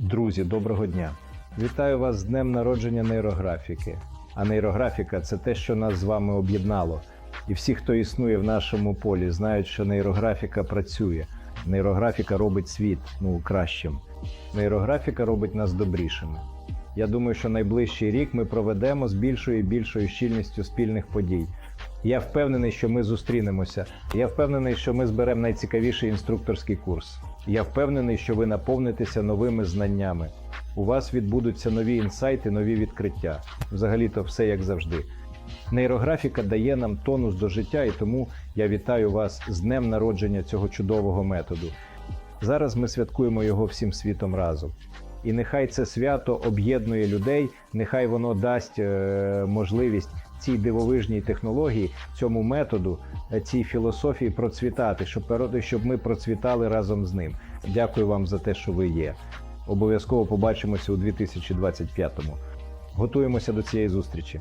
Друзі, доброго дня! Вітаю вас з днем народження нейрографіки. А нейрографіка це те, що нас з вами об'єднало. І всі, хто існує в нашому полі, знають, що нейрографіка працює. Нейрографіка робить світ ну кращим. Нейрографіка робить нас добрішими. Я думаю, що найближчий рік ми проведемо з більшою і більшою щільністю спільних подій. Я впевнений, що ми зустрінемося. Я впевнений, що ми зберемо найцікавіший інструкторський курс. Я впевнений, що ви наповнитеся новими знаннями. У вас відбудуться нові інсайти, нові відкриття. Взагалі-то все як завжди. Нейрографіка дає нам тонус до життя, і тому я вітаю вас з днем народження цього чудового методу. Зараз ми святкуємо його всім світом разом. І нехай це свято об'єднує людей, нехай воно дасть е, можливість цій дивовижній технології, цьому методу, е, цій філософії процвітати, щоб, щоб ми процвітали разом з ним. Дякую вам за те, що ви є. Обов'язково побачимося у 2025-му. Готуємося до цієї зустрічі.